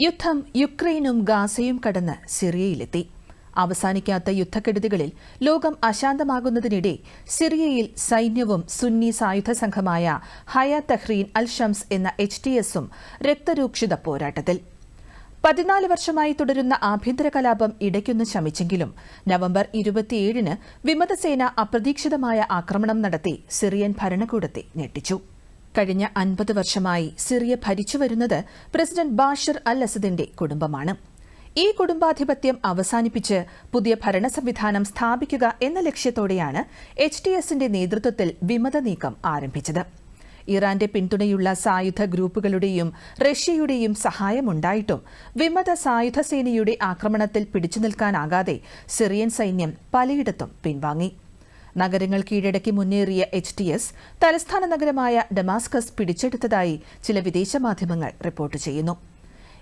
യുദ്ധം യുക്രൈനും ഗാസയും കടന്ന് സിറിയയിലെത്തി. അവസാനിക്കാത്ത യുദ്ധക്കെടുതികളിൽ ലോകം അശാന്തമാകുന്നതിനിടെ സിറിയയിൽ സൈന്യവും സുന്നി സായുധ സംഘമായ ഹയ തഹ്രീൻ അൽ ഷംസ് എന്ന എച്ച് ടി എസും രക്തരൂക്ഷിത പോരാട്ടത്തിൽ. പതിനാല് വർഷമായി തുടരുന്ന ആഭ്യന്തര കലാപം ഇടയ്ക്കൊന്ന് ശമിച്ചെങ്കിലും നവംബർ ഇരുപത്തിയേഴിന് വിമതസേന അപ്രതീക്ഷിതമായ ആക്രമണം നടത്തി സിറിയൻ ഭരണകൂടത്തെ ഞെട്ടിച്ചു. കഴിഞ്ഞ അൻപത് വർഷമായി സിറിയ ഭരിച്ചുവരുന്നത് പ്രസിഡന്റ് ബാഷർ അൽ അസദിന്റെ കുടുംബമാണ്. ഈ കുടുംബാധിപത്യം അവസാനിപ്പിച്ച് പുതിയ ഭരണ സംവിധാനം സ്ഥാപിക്കുക എന്ന ലക്ഷ്യത്തോടെയാണ് എച്ച് ടി എസിന്റെ നേതൃത്വത്തിൽ വിമത നീക്കം ആരംഭിച്ചത്. ഇറാന്റെ പിന്തുണയുള്ള സായുധ ഗ്രൂപ്പുകളുടെയും റഷ്യയുടെയും സഹായമുണ്ടായിട്ടും വിമത സായുധ സേനയുടെ ആക്രമണത്തിൽ പിടിച്ചു നിൽക്കാനാകാതെ സിറിയൻ സൈന്യം പലയിടത്തും പിൻവാങ്ങി. നഗരങ്ങൾ കീഴടക്കി മുന്നേറിയ എച്ച് ടി എസ് തലസ്ഥാന നഗരമായ ഡമാസ്കസ് പിടിച്ചെടുത്തതായി ചില വിദേശ മാധ്യമങ്ങൾ റിപ്പോർട്ട് ചെയ്യുന്നു.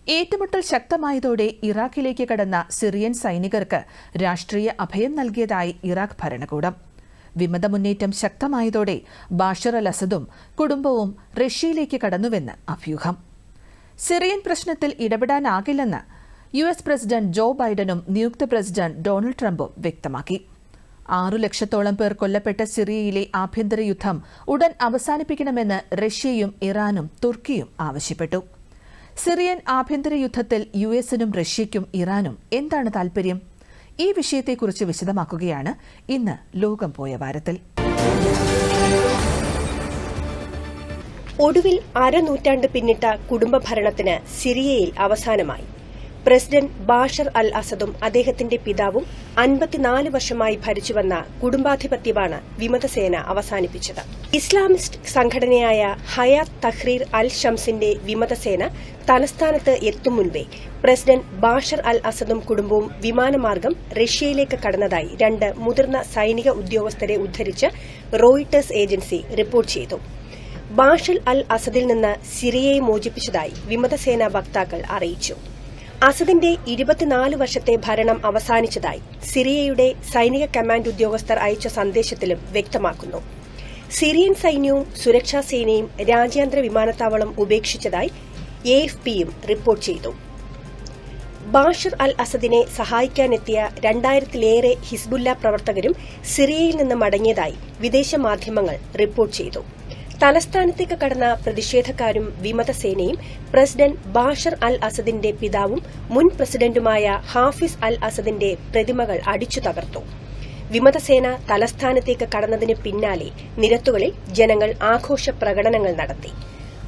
ഏറ്റുമുട്ടൽ ശക്തമായതോടെ ഇറാഖിലേക്ക് കടന്ന സിറിയൻ സൈനികർക്ക് രാഷ്ട്രീയ അഭയം നൽകിയതായി ഇറാഖ് ഭരണകൂടം. വിമത മുന്നേറ്റം ശക്തമായതോടെ ബാഷർ അൽ അസദും കുടുംബവും റഷ്യയിലേക്ക് കടന്നുവെന്ന് അഭ്യൂഹം. സിറിയൻ പ്രശ്നത്തിൽ ഇടപെടാനാകില്ലെന്ന് യു എസ് പ്രസിഡന്റ് ജോ ബൈഡനും നിയുക്ത പ്രസിഡന്റ് ഡൊണാൾഡ് ട്രംപും വ്യക്തമാക്കി. ആറു ലക്ഷത്തോളം പേർ കൊല്ലപ്പെട്ട സിറിയയിലെ ആഭ്യന്തര യുദ്ധം ഉടൻ അവസാനിപ്പിക്കണമെന്ന് റഷ്യയും ഇറാനും തുർക്കിയും ആവശ്യപ്പെട്ടു. സിറിയൻ ആഭ്യന്തര യുദ്ധത്തിൽ യു എസിനും റഷ്യയ്ക്കും ഇറാനും എന്താണ് താൽപര്യം? ഈ വിഷയത്തെക്കുറിച്ച് വിശദമാക്കുകയാണ് ഇന്ന് ലോകം പോയ വാരത്തിൽ. ഒടുവിൽ അരനൂറ്റാണ്ട് പിന്നിട്ട കുടുംബ ഭരണത്തിന് സിറിയയിൽ അവസാനമായി. പ്രസിഡന്റ് ബാഷർ അൽ അസദും അദ്ദേഹത്തിന്റെ പിതാവും അൻപത്തിനാല് വർഷമായി ഭരിച്ചുവന്ന കുടുംബാധിപത്യമാണ് വിമതസേന അവസാനിപ്പിച്ചത്. ഇസ്ലാമിസ്റ്റ് സംഘടനയായ ഹയാത്ത് തഹ്രീർ അൽ ഷംസിന്റെ വിമതസേന തലസ്ഥാനത്ത് എത്തും മുൻപേ പ്രസിഡന്റ് ബാഷർ അൽ അസദും കുടുംബവും വിമാനമാർഗം റഷ്യയിലേക്ക് കടന്നതായി രണ്ട് മുതിർന്ന സൈനിക ഉദ്യോഗസ്ഥരെ ഉദ്ധരിച്ച് റോയിട്ടേഴ്സ് ഏജൻസി റിപ്പോർട്ട് ചെയ്തു. ബാഷൽ അൽ അസദിൽ നിന്ന് സിറിയയെ മോചിപ്പിച്ചതായി വിമതസേനാ വക്താക്കൾ അറിയിച്ചു. അസദിന്റെ ഇരുപത്തിനാല് വർഷത്തെ ഭരണം അവസാനിച്ചതായി സിറിയയുടെ സൈനിക കമാൻഡ് ഉദ്യോഗസ്ഥർ അയച്ച സന്ദേശത്തിലും വ്യക്തമാക്കുന്നു. സിറിയൻ സൈന്യവും സുരക്ഷാ സേനയും രാജ്യാന്തര വിമാനത്താവളം ഉപേക്ഷിച്ചതായി എ എഫ് പിയും റിപ്പോർട്ട് ചെയ്തു. ബാഷർ അൽ അസദിനെ സഹായിക്കാനെത്തിയ രണ്ടായിരത്തിലേറെ ഹിസ്ബുല്ല പ്രവർത്തകരും സിറിയയിൽ നിന്ന് മടങ്ങിയതായി വിദേശ മാധ്യമങ്ങൾ റിപ്പോർട്ട് ചെയ്തു. തലസ്ഥാനത്തേക്ക് കടന്ന പ്രതിഷേധക്കാരും വിമതസേനയും പ്രസിഡന്റ് ബാഷർ അൽ അസദിന്റെ പിതാവും മുൻ പ്രസിഡന്റുമായ ഹാഫിസ് അൽ അസദിന്റെ പ്രതിമകൾ അടിച്ചു തകർത്തു. വിമതസേന തലസ്ഥാനത്തേക്ക് കടന്നതിന് പിന്നാലെ നിരത്തുകളിൽ ജനങ്ങൾ ആഘോഷ പ്രകടനങ്ങൾ നടത്തി.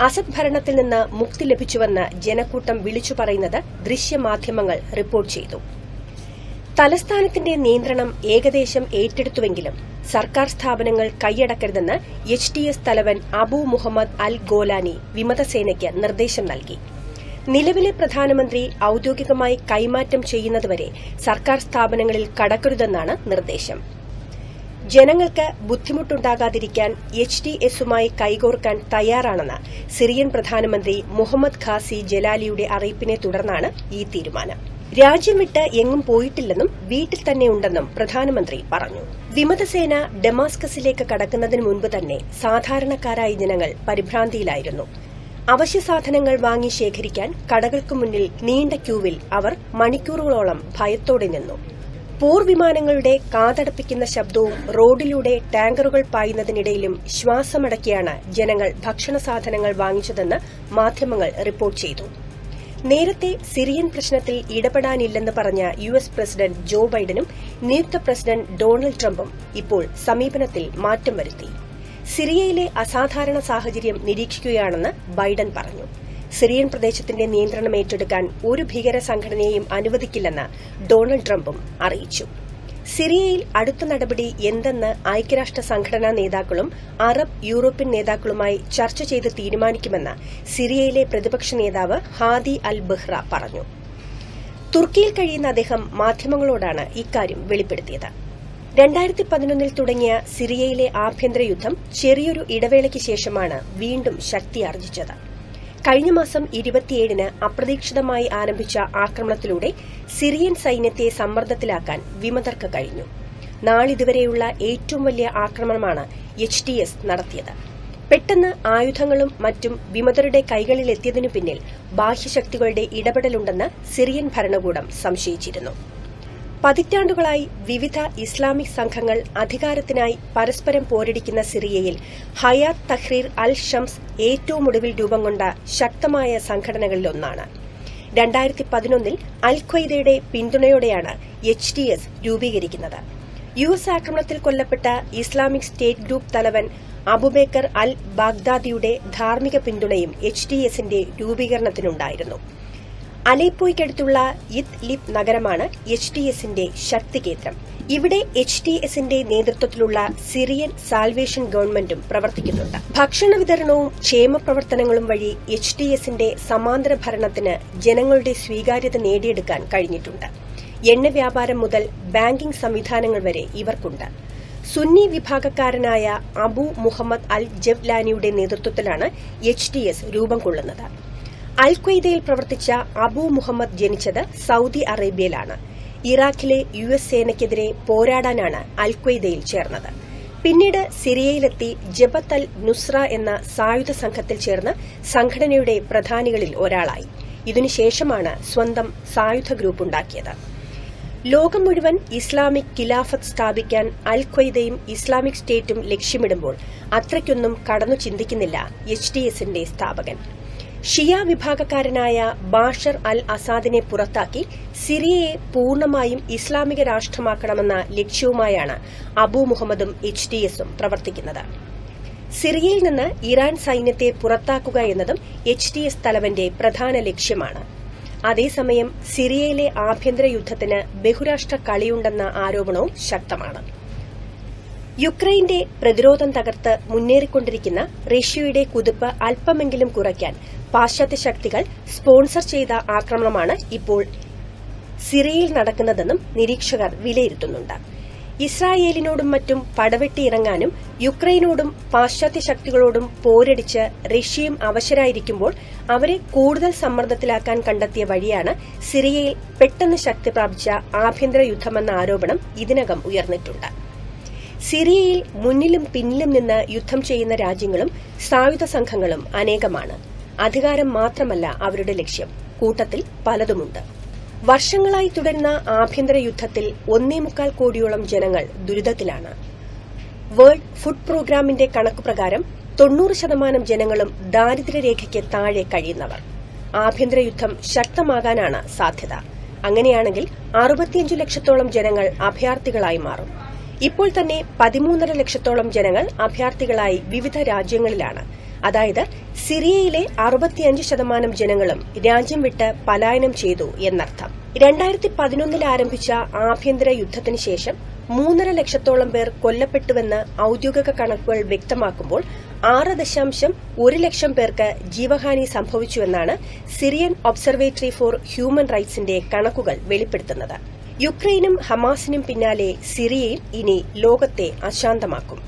അസദ് ഭരണത്തിൽ നിന്ന് മുക്തി ലഭിച്ചുവെന്ന് ജനക്കൂട്ടം വിളിച്ചു പറയുന്നത് ദൃശ്യമാധ്യമങ്ങൾ റിപ്പോർട്ട് ചെയ്തു. തലസ്ഥാനത്തിന്റെ നിയന്ത്രണം ഏകദേശം ഏറ്റെടുത്തുവെങ്കിലും സർക്കാർ സ്ഥാപനങ്ങൾ കൈയടക്കരുതെന്ന് എച്ച് ടി എസ് തലവൻ അബു മുഹമ്മദ് അൽ ഗോലാനി വിമതസേനയ്ക്ക് നിർദ്ദേശം നൽകി. നിലവിലെ പ്രധാനമന്ത്രി ഔദ്യോഗികമായി കൈമാറ്റം ചെയ്യുന്നതുവരെ സർക്കാർ സ്ഥാപനങ്ങളിൽ കടക്കരുതെന്നാണ് നിർദ്ദേശം. ജനങ്ങൾക്ക് ബുദ്ധിമുട്ടുണ്ടാകാതിരിക്കാൻ എച്ച് ഡി എസുമായി കൈകോർക്കാൻ തയ്യാറാണെന്ന് സിറിയൻ പ്രധാനമന്ത്രി മുഹമ്മദ് ഖാസി ജലാലിയുടെ അറിയിപ്പിനെ തുടർന്നാണ് ഈ തീരുമാനം. രാജ്യം വിട്ട് എങ്ങും പോയിട്ടില്ലെന്നും വീട്ടിൽ തന്നെ ഉണ്ടെന്നും പ്രധാനമന്ത്രി പറഞ്ഞു. വിമതസേന ഡെമാസ്കസിലേക്ക് കടക്കുന്നതിന് മുൻപ് തന്നെ സാധാരണക്കാരായ ജനങ്ങൾ പരിഭ്രാന്തിയിലായിരുന്നു. അവശ്യ സാധനങ്ങൾ വാങ്ങി ശേഖരിക്കാൻ കടകൾക്ക് മുന്നിൽ നീണ്ട ക്യൂവിൽ അവർ മണിക്കൂറുകളോളം ഭയത്തോടെ നിന്നു. പോർവിമാനങ്ങളുടെ കാതടപ്പിക്കുന്ന ശബ്ദവും റോഡിലൂടെ ടാങ്കറുകൾ പായുന്നതിനിടയിലും ശ്വാസമടക്കിയാണ് ജനങ്ങൾ ഭക്ഷണ സാധനങ്ങൾ വാങ്ങിച്ചതെന്ന് മാധ്യമങ്ങൾ റിപ്പോർട്ട് ചെയ്തു. നേരത്തെ സിറിയൻ പ്രശ്നത്തിൽ ഇടപെടാനില്ലെന്ന് പറഞ്ഞ യു എസ് പ്രസിഡന്റ് ജോ ബൈഡനും നിയുക്ത പ്രസിഡന്റ് ഡൊണാൾഡ് ട്രംപും ഇപ്പോൾ സമീപനത്തിൽ മാറ്റം വരുത്തി. സിറിയയിലെ അസാധാരണ സാഹചര്യം നിരീക്ഷിക്കുകയാണെന്ന് ബൈഡൻ പറഞ്ഞു. സിറിയൻ പ്രദേശത്തിന്റെ നിയന്ത്രണം ഏറ്റെടുക്കാൻ ഒരു ഭീകര സംഘടനയെയും അനുവദിക്കില്ലെന്ന് ഡൊണാൾഡ് ട്രംപും അറിയിച്ചു. സിറിയയിൽ അടുത്ത നടപടി എന്തെന്ന് ഐക്യരാഷ്ട്ര സംഘടനാ നേതാക്കളും അറബ് യൂറോപ്യൻ നേതാക്കളുമായി ചർച്ച ചെയ്ത് തീരുമാനിക്കുമെന്ന് സിറിയയിലെ പ്രതിപക്ഷ നേതാവ് ഹാദി അൽ ബഹ്റ പറഞ്ഞു. തുർക്കിയിൽ കഴിയുന്ന അദ്ദേഹം മാധ്യമങ്ങളോടാണ് ഇക്കാര്യം വെളിപ്പെടുത്തിയത്. രണ്ടായിരത്തി പതിനൊന്നിൽ തുടങ്ങിയ സിറിയയിലെ ആഭ്യന്തര യുദ്ധം ചെറിയൊരു ഇടവേളയ്ക്ക് ശേഷമാണ് വീണ്ടും ശക്തിയാർജിച്ചത്. കഴിഞ്ഞ മാസം ഇരുപത്തിയേഴിന് അപ്രതീക്ഷിതമായി ആരംഭിച്ച ആക്രമണത്തിലൂടെ സിറിയൻ സൈന്യത്തെ സമ്മർദ്ദത്തിലാക്കാൻ വിമതർക്ക് കഴിഞ്ഞു. നാളിതുവരെയുള്ള ഏറ്റവും വലിയ ആക്രമണമാണ് എച്ച് ടി എസ് നടത്തിയത്. പെട്ടെന്ന് ആയുധങ്ങളും മറ്റും വിമതരുടെ കൈകളിലെത്തിയതിനു പിന്നിൽ ബാഹ്യശക്തികളുടെ ഇടപെടലുണ്ടെന്ന് സിറിയൻ ഭരണകൂടം സംശയിച്ചിരുന്നു. പതിറ്റാണ്ടുകളായി വിവിധ ഇസ്ലാമിക് സംഘങ്ങൾ അധികാരത്തിനായി പരസ്പരം പോരടിക്കുന്ന സിറിയയിൽ ഹയാത്ത് തഹ്രീർ അൽ ഷംസ് ഏറ്റവും ഒടുവിൽ രൂപം കൊണ്ട ശക്തമായ സംഘടനകളിലൊന്നാണ്. രണ്ടായിരത്തി പതിനൊന്നിൽ അൽ ഖ്വയ്ദയുടെ പിന്തുണയോടെയാണ് എച്ച് ഡി എസ് രൂപീകരിക്കുന്നത്. യു എസ് ആക്രമണത്തിൽ കൊല്ലപ്പെട്ട ഇസ്ലാമിക് സ്റ്റേറ്റ് ഗ്രൂപ്പ് തലവൻ അബുബേക്കർ അൽ ബാഗ്ദാദിയുടെ ധാർമ്മിക പിന്തുണയും എച്ച് ഡി എസിന്റെ രൂപീകരണത്തിനുണ്ടായിരുന്നു. അലേപ്പോയ്ക്കടുത്തുള്ള ഇത് ലിപ് നഗരമാണ് എച്ച് ഡി എസിന്റെ ശക്തി കേന്ദ്രം ഇവിടെ എച്ച് ഡി എസിന്റെ നേതൃത്വത്തിലുള്ള സിറിയൻ സാൽവേഷൻ ഗവൺമെന്റും പ്രവർത്തിക്കുന്നുണ്ട്. ഭക്ഷണ വിതരണവും ക്ഷേമ പ്രവർത്തനങ്ങളും വഴി എച്ച് ഡി എസിന്റെ സമാന്തര ഭരണത്തിന് ജനങ്ങളുടെ സ്വീകാര്യത നേടിയെടുക്കാൻ കഴിഞ്ഞിട്ടുണ്ട്. എണ്ണ വ്യാപാരം മുതൽ ബാങ്കിംഗ് സംവിധാനങ്ങൾ വരെ ഇവർക്കുണ്ട്. സുന്നി വിഭാഗക്കാരനായ അബു മുഹമ്മദ് അൽ ജവ്ലാനിയുടെ നേതൃത്വത്തിലാണ് എച്ച് ഡി എസ് രൂപം കൊള്ളുന്നത്. അൽ ഖ്വയ്ദയിൽ പ്രവർത്തിച്ച അബു മുഹമ്മദ് ജനിച്ചത് സൌദി അറേബ്യയിലാണ്. ഇറാഖിലെ യു എസ് സേനയ്ക്കെതിരെ പോരാടാനാണ് അൽ ഖ്വയ്ദയിൽ ചേർന്നത്. പിന്നീട് സിറിയയിലെത്തി ജബത്ത് അൽ നുസ്ര എന്ന സായുധ സംഘത്തിൽ ചേർന്ന് സംഘടനയുടെ പ്രധാനികളിൽ ഒരാളായി. ഇതിനുശേഷമാണ് സ്വന്തം സായുധ ഗ്രൂപ്പ് ഉണ്ടാക്കിയത്. ലോകം മുഴുവൻ ഇസ്ലാമിക് ഖിലാഫത്ത് സ്ഥാപിക്കാൻ അൽ ഖ്വയ്ദയും ഇസ്ലാമിക് സ്റ്റേറ്റും ലക്ഷ്യമിടുമ്പോൾ അത്രയ്ക്കൊന്നും കടന്നു ചിന്തിക്കുന്നില്ല എച്ച് ഡി എസിന്റെ സ്ഥാപകൻ. ഷിയ വിഭാഗക്കാരനായ ബാഷർ അൽ അസാദിനെ പുറത്താക്കി സിറിയയെ പൂർണമായും ഇസ്ലാമിക രാഷ്ട്രമാക്കണമെന്ന ലക്ഷ്യവുമായാണ് അബു മുഹമ്മദും എച്ച് ഡി എസും പ്രവർത്തിക്കുന്നത്. സിറിയയിൽ നിന്ന് ഇറാൻ സൈന്യത്തെ പുറത്താക്കുക എന്നതും എച്ച് ഡി എസ് തലവന്റെ പ്രധാന ലക്ഷ്യമാണ്. അതേസമയം സിറിയയിലെ ആഭ്യന്തര യുദ്ധത്തിന് ബഹുരാഷ്ട്ര കളിയുണ്ടെന്ന ആരോപണവും ശക്തമാണ്. യുക്രൈന്റെ പ്രതിരോധം തകർത്ത് മുന്നേറിക്കൊണ്ടിരിക്കുന്ന റഷ്യയുടെ കുതിപ്പ് അല്പമെങ്കിലും കുറയ്ക്കാൻ പാശ്ചാത്യ ശക്തികൾ സ്പോൺസർ ചെയ്ത ആക്രമണമാണ് ഇപ്പോൾ സിറിയയിൽ നടക്കുന്നതെന്നും നിരീക്ഷകർ വിലയിരുത്തുന്നുണ്ട്. ഇസ്രായേലിനോടും മറ്റും പടവെട്ടിയിറങ്ങാനും യുക്രൈനോടും പാശ്ചാത്യ ശക്തികളോടും പോരടിച്ച് റഷ്യയും അവശരായിരിക്കുമ്പോൾ അവരെ കൂടുതൽ സമ്മർദ്ദത്തിലാക്കാൻ കണ്ടെത്തിയ വഴിയാണ് സിറിയയിൽ പെട്ടെന്ന് ശക്തി പ്രാപിച്ച ആഭ്യന്തര യുദ്ധമെന്ന ആരോപണം ഇതിനകം ഉയർന്നിട്ടുണ്ട്. സിറിയയിൽ മുന്നിലും പിന്നിലും നിന്ന് യുദ്ധം ചെയ്യുന്ന രാജ്യങ്ങളും സായുധ സംഘങ്ങളും അനേകമാണ്. അധികാരം മാത്രമല്ല അവരുടെ ലക്ഷ്യം. കൂട്ടത്തിൽ പലതുമുണ്ട്. വർഷങ്ങളായി തുടരുന്ന ആഭ്യന്തര യുദ്ധത്തിൽ ഒന്നേ മുക്കാൽ കോടിയോളം ജനങ്ങൾ ദുരിതത്തിലാണ്. വേൾഡ് ഫുഡ് പ്രോഗ്രാമിന്റെ കണക്കുപ്രകാരം തൊണ്ണൂറ് ശതമാനം ജനങ്ങളും ദാരിദ്ര്യരേഖയ്ക്ക് താഴെ കഴിയുന്നവർ. ആഭ്യന്തര യുദ്ധം ശക്തമാകാനാണ് സാധ്യത. അങ്ങനെയാണെങ്കിൽ അറുപത്തിയഞ്ചു ലക്ഷത്തോളം ജനങ്ങൾ അഭയാർത്ഥികളായി മാറും. ഇപ്പോൾ തന്നെ പതിമൂന്നര ലക്ഷത്തോളം ജനങ്ങൾ അഭയാർത്ഥികളായി വിവിധ രാജ്യങ്ങളിലാണ്. അതായത് സിറിയയിലെ അറുപത്തിയഞ്ച് ശതമാനം ജനങ്ങളും രാജ്യം വിട്ട് പലായനം ചെയ്തു എന്നർത്ഥം. രണ്ടായിരത്തി പതിനൊന്നിൽ ആരംഭിച്ച ആഭ്യന്തര യുദ്ധത്തിന് ശേഷം മൂന്നര ലക്ഷത്തോളം പേർ കൊല്ലപ്പെട്ടുവെന്ന് ഔദ്യോഗിക കണക്കുകൾ വ്യക്തമാക്കുമ്പോൾ ആറ് ദശാംശം ഒരു ലക്ഷം പേർക്ക് ജീവഹാനി സംഭവിച്ചുവെന്നാണ് സിറിയൻ ഒബ്സർവേറ്ററി ഫോർ ഹ്യൂമൻ റൈറ്റ്സിന്റെ കണക്കുകൾ വെളിപ്പെടുത്തുന്നത്. യുക്രൈനും ഹമാസിനും പിന്നാലെ സിറിയയും ഇനി ലോകത്തെ അശാന്തമാക്കും.